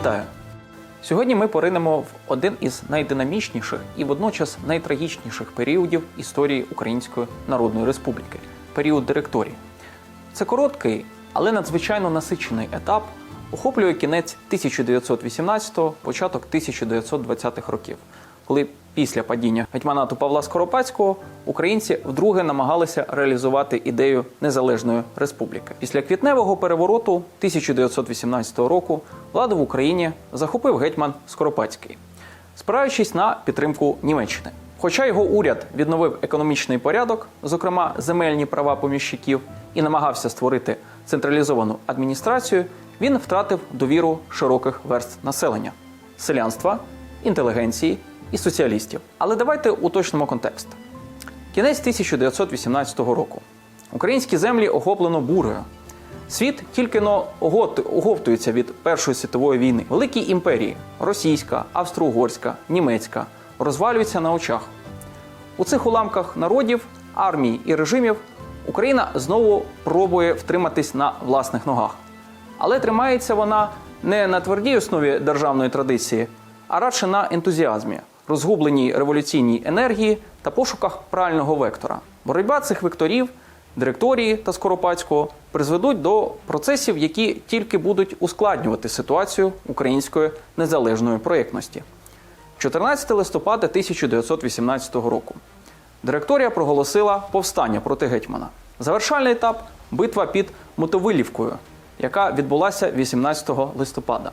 Вітаю! Сьогодні ми поринемо в один із найдинамічніших і водночас найтрагічніших періодів історії Української Народної Республіки період директорії. Це короткий, але надзвичайно насичений етап охоплює кінець 1918-го, початок 1920-х років, коли після падіння гетьманату Павла Скоропадського українці вдруге намагалися реалізувати ідею незалежної республіки. Після квітневого перевороту 1918 року владу в Україні захопив гетьман Скоропадський, спираючись на підтримку Німеччини. Хоча його уряд відновив економічний порядок, зокрема земельні права поміщиків, і намагався створити централізовану адміністрацію, він втратив довіру широких верств населення селянства, інтелігенції і соціалістів. Але давайте уточнимо контекст. Кінець 1918 року. Українські землі охоплено бурею. Світ тільки но оговтується від Першої світової війни. Великі імперії російська, австро-угорська, німецька розвалюються на очах. У цих уламках народів, армій і режимів Україна знову пробує втриматись на власних ногах. Але тримається вона не на твердій основі державної традиції, а радше на ентузіазмі, розгубленій революційній енергії та пошуках правильного вектора. Боротьба цих векторів, директорії та Скоропадського призведуть до процесів, які тільки будуть ускладнювати ситуацію української незалежної проєктності. 14 листопада 1918 року. Директорія проголосила повстання проти гетьмана. Завершальний етап битва під Мотовилівкою, яка відбулася 18 листопада.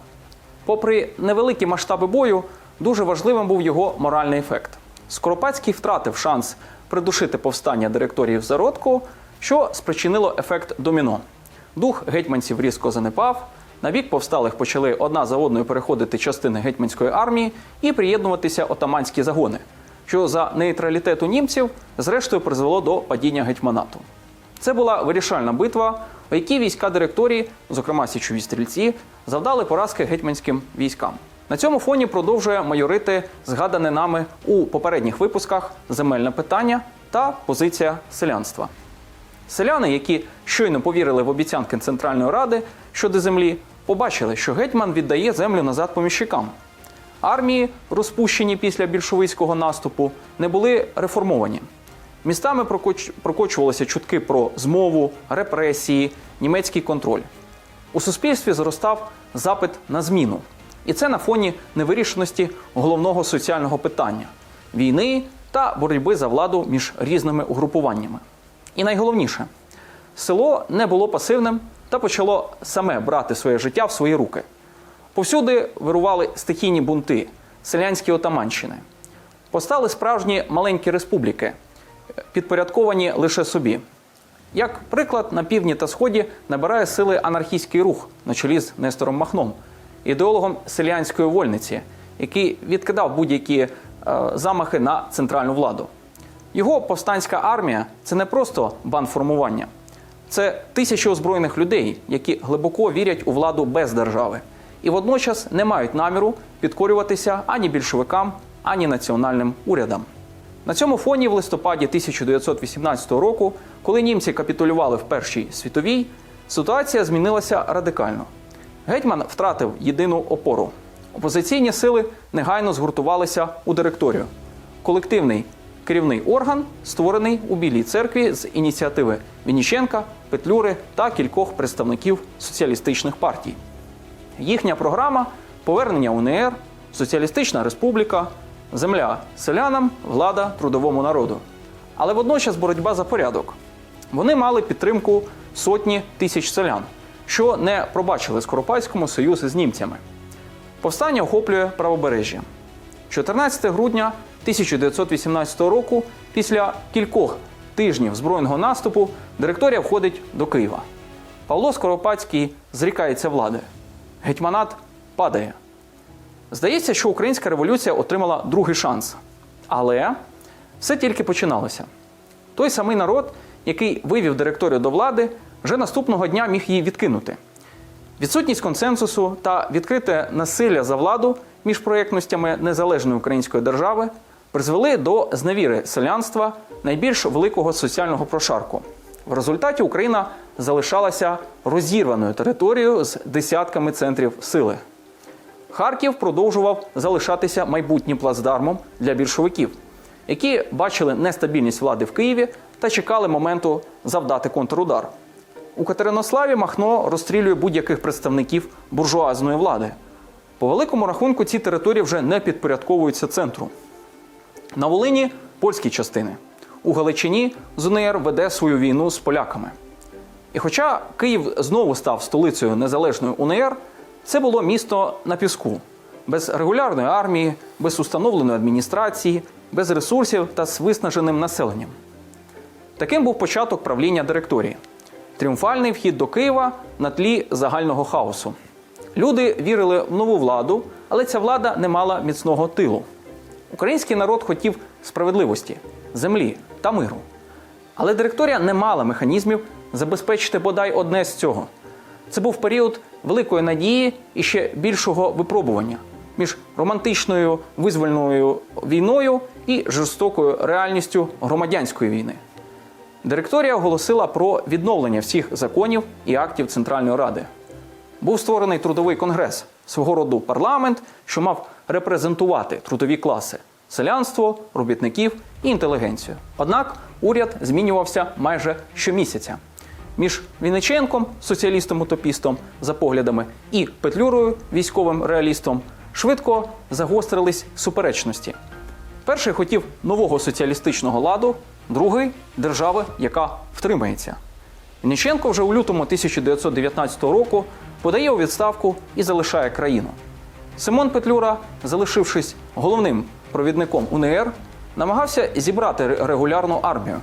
Попри невеликі масштаби бою, дуже важливим був його моральний ефект. Скоропадський втратив шанс придушити повстання директорії в зародку, що спричинило ефект доміно. Дух гетьманців різко занепав. На бік повсталих почали одна за одною переходити частини гетьманської армії і приєднуватися отаманські загони, що за нейтралітету німців зрештою призвело до падіння гетьманату. Це була вирішальна битва, у якій війська директорії, зокрема січові стрільці, завдали поразки гетьманським військам. На цьому фоні продовжує майорити згадане нами у попередніх випусках земельне питання та позиція селянства. Селяни, які щойно повірили в обіцянки Центральної Ради щодо землі, побачили, що гетьман віддає землю назад поміщикам. Армії, розпущені після більшовицького наступу, не були реформовані. Містами прокоч- прокочувалися чутки про змову, репресії, німецький контроль. У суспільстві зростав запит на зміну. І це на фоні невирішеності головного соціального питання війни та боротьби за владу між різними угрупуваннями. І найголовніше, село не було пасивним та почало саме брати своє життя в свої руки. Повсюди вирували стихійні бунти, селянські отаманщини. Постали справжні маленькі республіки, підпорядковані лише собі. Як приклад, на півдні та сході набирає сили анархістський рух на чолі з Нестором Махном, ідеологом селянської вольниці, який відкидав будь-які е, замахи на центральну владу. Його повстанська армія це не просто бандформування, це тисячі озброєних людей, які глибоко вірять у владу без держави і водночас не мають наміру підкорюватися ані більшовикам, ані національним урядам. На цьому фоні в листопаді 1918 року, коли німці капітулювали в Першій світовій, ситуація змінилася радикально. Гетьман втратив єдину опору. Опозиційні сили негайно згуртувалися у директорію. Колективний керівний орган створений у Білій церкві з ініціативи Вінніченка, Петлюри та кількох представників соціалістичних партій. Їхня програма повернення УНР, Соціалістична Республіка, земля селянам, влада трудовому народу. Але водночас боротьба за порядок. Вони мали підтримку сотні тисяч селян, що не пробачили Скоропадському союз з німцями. Повстання охоплює правобережжя. 14 грудня 1918 року, після кількох тижнів збройного наступу, директорія входить до Києва. Павло Скоропадський зрікається влади. Гетьманат падає. Здається, що українська революція отримала другий шанс. Але все тільки починалося. Той самий народ, який вивів директорію до влади, вже наступного дня міг її відкинути. Відсутність консенсусу та відкрите насилля за владу між проєктностями незалежної української держави призвели до зневіри селянства найбільш великого соціального прошарку. В результаті Україна залишалася розірваною територією з десятками центрів сили. Харків продовжував залишатися майбутнім плацдармом для більшовиків, які бачили нестабільність влади в Києві та чекали моменту завдати контрудар. У Катеринославі Махно розстрілює будь-яких представників буржуазної влади. По великому рахунку ці території вже не підпорядковуються центру. На Волині польські частини. У Галичині ЗУНР веде свою війну з поляками. І хоча Київ знову став столицею незалежної УНР, це було місто на піску, без регулярної армії, без установленої адміністрації, без ресурсів та з виснаженим населенням. Таким був початок правління директорії. Тріумфальний вхід до Києва на тлі загального хаосу. Люди вірили в нову владу, але ця влада не мала міцного тилу. Український народ хотів справедливості, землі та миру. Але директорія не мала механізмів забезпечити бодай одне з цього. Це був період великої надії і ще більшого випробування між романтичною визвольною війною і жорстокою реальністю громадянської війни. Директорія оголосила про відновлення всіх законів і актів Центральної Ради. Був створений трудовий конгрес, свого роду парламент, що мав репрезентувати трудові класи селянство, робітників і інтелігенцію. Однак уряд змінювався майже щомісяця. Між Вінниченком, соціалістом-утопістом за поглядами, і Петлюрою, військовим реалістом, швидко загострились суперечності. Перший хотів нового соціалістичного ладу, другий держави, яка втримається. Вінниченко вже у лютому 1919 року подає у відставку і залишає країну. Симон Петлюра, залишившись головним провідником УНР, намагався зібрати регулярну армію.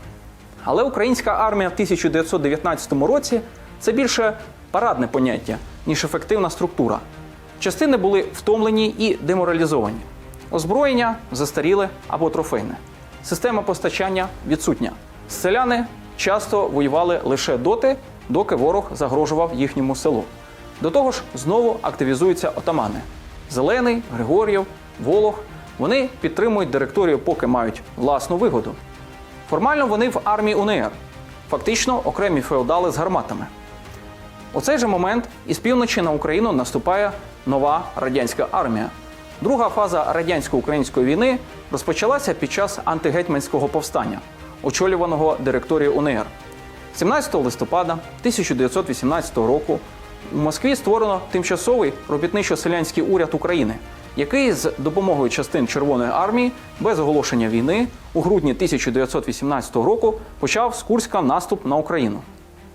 Але українська армія в 1919 році це більше парадне поняття, ніж ефективна структура. Частини були втомлені і деморалізовані. Озброєння застаріле або трофейне. Система постачання відсутня. Селяни часто воювали лише доти, доки ворог загрожував їхньому селу. До того ж, знову активізуються отамани: Зелений, Григор'єв, Волох. Вони підтримують директорію, поки мають власну вигоду. Формально вони в армії УНР, фактично окремі феодали з гарматами. У цей же момент із півночі на Україну наступає нова радянська армія. Друга фаза радянсько-української війни розпочалася під час антигетьманського повстання, очолюваного директорією УНР. 17 листопада 1918 року у Москві створено тимчасовий робітничо-селянський уряд України, який з допомогою частин Червоної армії без оголошення війни у грудні 1918 року почав з Курська наступ на Україну.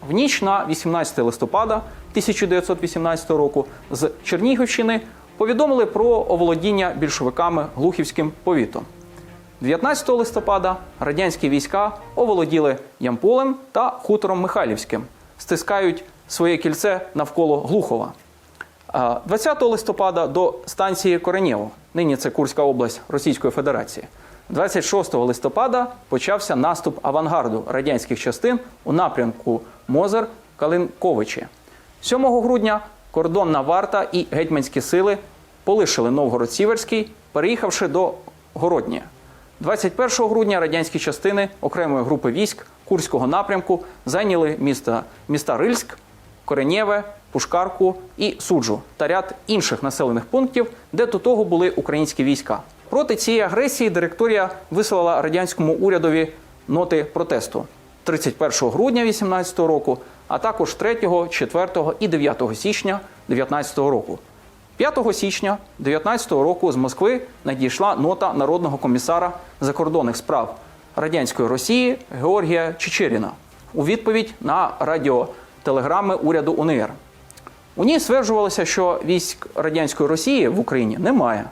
В ніч на 18 листопада 1918 року з Чернігівщини повідомили про оволодіння більшовиками Глухівським повітом. 19 листопада радянські війська оволоділи Ямполем та хутором Михайлівським, стискають своє кільце навколо Глухова. 20 листопада до станції Коренєво, нині це Курська область Російської Федерації. 26 листопада почався наступ авангарду радянських частин у напрямку Мозер Калинковичі. 7 грудня кордонна варта і гетьманські сили полишили Новгород Сіверський, переїхавши до Городні. 21 грудня радянські частини окремої групи військ Курського напрямку зайняли міста, міста Рильськ, Коренєве, Пушкарку і Суджу та ряд інших населених пунктів, де до того були українські війська. Проти цієї агресії директорія вислала радянському урядові ноти протесту 31 грудня 2018 року, а також 3, 4 і 9 січня 2019 року. 5 січня 2019 року з Москви надійшла нота народного комісара закордонних справ радянської Росії Георгія Чечеріна у відповідь на радіотелеграми уряду УНР. У ній стверджувалося, що військ радянської Росії в Україні немає.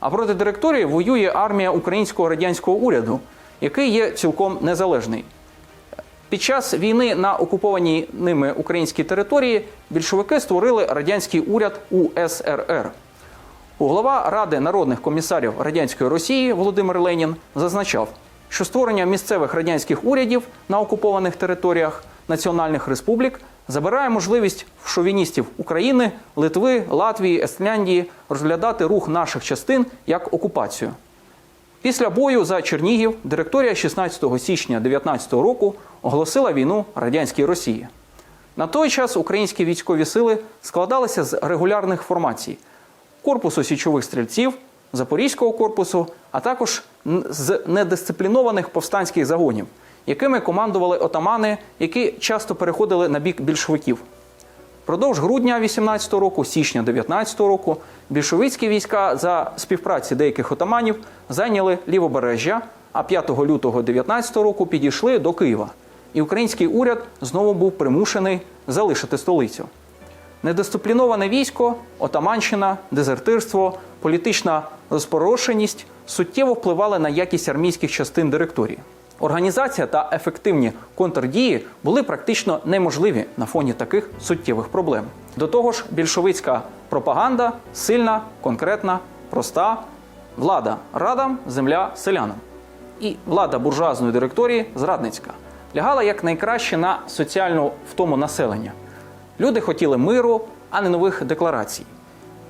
А проти директорії воює армія українського радянського уряду, який є цілком незалежний. Під час війни на окупованій ними українській території більшовики створили радянський уряд УСРР. Голова Ради народних комісарів радянської Росії Володимир Ленін зазначав, що створення місцевих радянських урядів на окупованих територіях національних республік забирає можливість шовіністів України, Литви, Латвії, Естляндії розглядати рух наших частин як окупацію. Після бою за Чернігів директорія 16 січня 2019 року оголосила війну радянській Росії. На той час українські військові сили складалися з регулярних формацій. корпусу січових стрільців, Запорізького корпусу, а також з недисциплінованих повстанських загонів, якими командували отамани, які часто переходили на бік більшовиків. Продовж грудня 18 року, січня 19 року більшовицькі війська за співпраці деяких отаманів зайняли лівобережжя, а 5 лютого 19 року підійшли до Києва. І український уряд знову був примушений залишити столицю. Недисципліноване військо, отаманщина, дезертирство, політична розпорошеність суттєво впливали на якість армійських частин директорії. Організація та ефективні контрдії були практично неможливі на фоні таких суттєвих проблем. До того ж, більшовицька пропаганда сильна, конкретна, проста, влада радам, земля селянам. І влада буржуазної директорії зрадницька лягала як найкраще на соціальну втому населення. Люди хотіли миру, а не нових декларацій.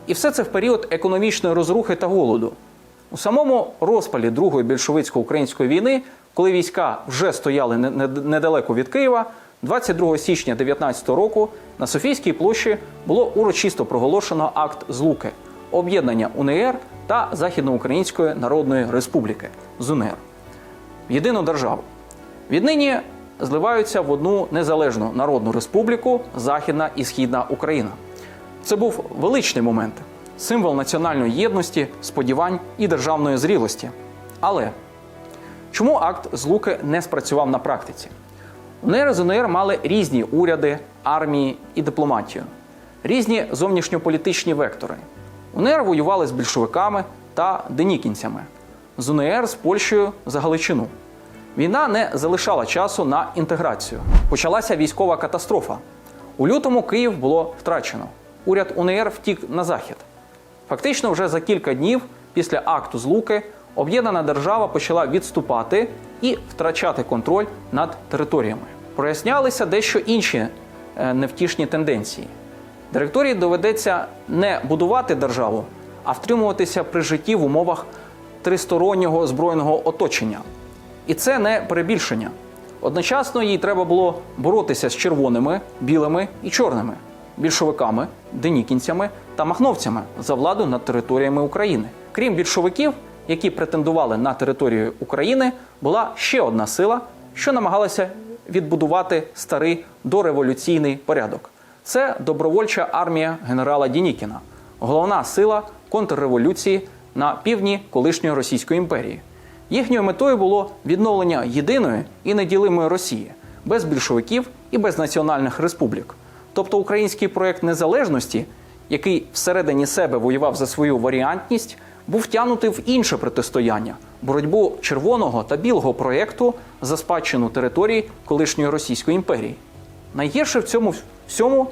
І все це в період економічної розрухи та голоду. У самому розпалі Другої більшовицько-української війни, коли війська вже стояли не- не- недалеко від Києва, 22 січня 19 року на Софійській площі було урочисто проголошено акт злуки об'єднання УНР та Західноукраїнської Народної Республіки ЗУНР в єдину державу. Віднині зливаються в одну незалежну народну республіку Західна і Східна Україна. Це був величний момент, символ національної єдності, сподівань і державної зрілості. Але чому акт злуки не спрацював на практиці? УНР з УНР мали різні уряди, армії і дипломатію, різні зовнішньополітичні вектори. УНР воювали з більшовиками та денікінцями, з УНР з Польщею за Галичину. Війна не залишала часу на інтеграцію. Почалася військова катастрофа. У лютому Київ було втрачено. Уряд УНР втік на захід. Фактично, вже за кілька днів після акту злуки об'єднана держава почала відступати і втрачати контроль над територіями. Прояснялися дещо інші е, невтішні тенденції. Директорії доведеться не будувати державу, а втримуватися при житті в умовах тристороннього збройного оточення. І це не перебільшення. Одночасно їй треба було боротися з червоними, білими і чорними більшовиками, денікінцями та махновцями за владу над територіями України. Крім більшовиків, які претендували на територію України, була ще одна сила, що намагалася відбудувати старий дореволюційний порядок. Це добровольча армія генерала Дінікіна, головна сила контрреволюції на півдні колишньої Російської імперії. Їхньою метою було відновлення єдиної і неділимої Росії без більшовиків і без національних республік. Тобто український проект незалежності, який всередині себе воював за свою варіантність, був втягнутий в інше протистояння боротьбу червоного та білого проєкту за спадщину території колишньої Російської імперії. Найгірше в цьому всьому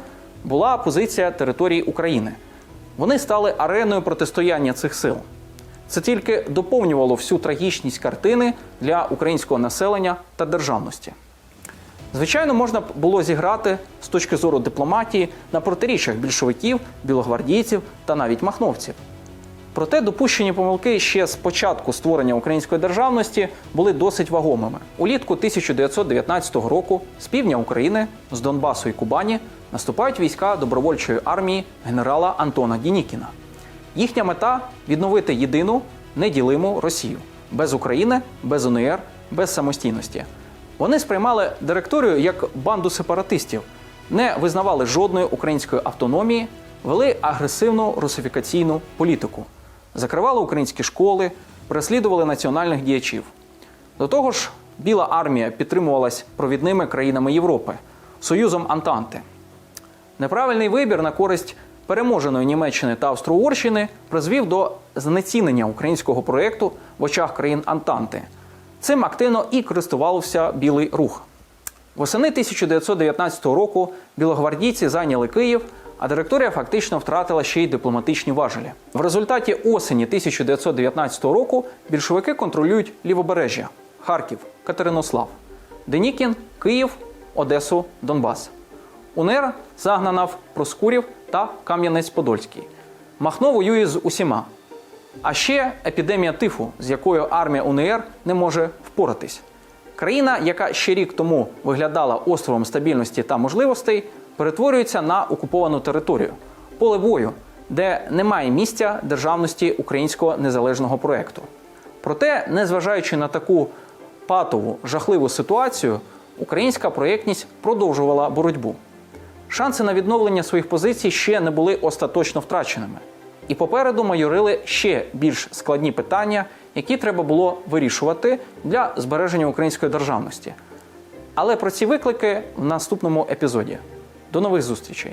була позиція території України. Вони стали ареною протистояння цих сил. Це тільки доповнювало всю трагічність картини для українського населення та державності. Звичайно, можна було зіграти з точки зору дипломатії на протиріччях більшовиків, білогвардійців та навіть махновців. Проте допущені помилки ще з початку створення української державності були досить вагомими. Улітку 1919 року з півдня України, з Донбасу і Кубані наступають війська добровольчої армії генерала Антона Дінікіна. Їхня мета відновити єдину неділиму Росію без України, без УНР, без самостійності. Вони сприймали директорію як банду сепаратистів, не визнавали жодної української автономії, вели агресивну русифікаційну політику, закривали українські школи, переслідували національних діячів. До того ж, Біла армія підтримувалась провідними країнами Європи, Союзом Антанти. Неправильний вибір на користь переможеної Німеччини та Австро-Угорщини призвів до знецінення українського проєкту в очах країн Антанти. Цим активно і користувався Білий рух. Восени 1919 року білогвардійці зайняли Київ, а директорія фактично втратила ще й дипломатичні важелі. В результаті осені 1919 року більшовики контролюють лівобережжя Харків, Катеринослав, Денікін, Київ, Одесу, Донбас. УНР загнана в Проскурів та Кам'янець-Подольський. Махно воює з усіма. А ще епідемія тифу, з якою армія УНР не може впоратись. Країна, яка ще рік тому виглядала островом стабільності та можливостей, перетворюється на окуповану територію, поле бою, де немає місця державності українського незалежного проєкту. Проте, незважаючи на таку патову жахливу ситуацію, українська проєктність продовжувала боротьбу. Шанси на відновлення своїх позицій ще не були остаточно втраченими. І попереду майорили ще більш складні питання, які треба було вирішувати для збереження української державності. Але про ці виклики в наступному епізоді. До нових зустрічей!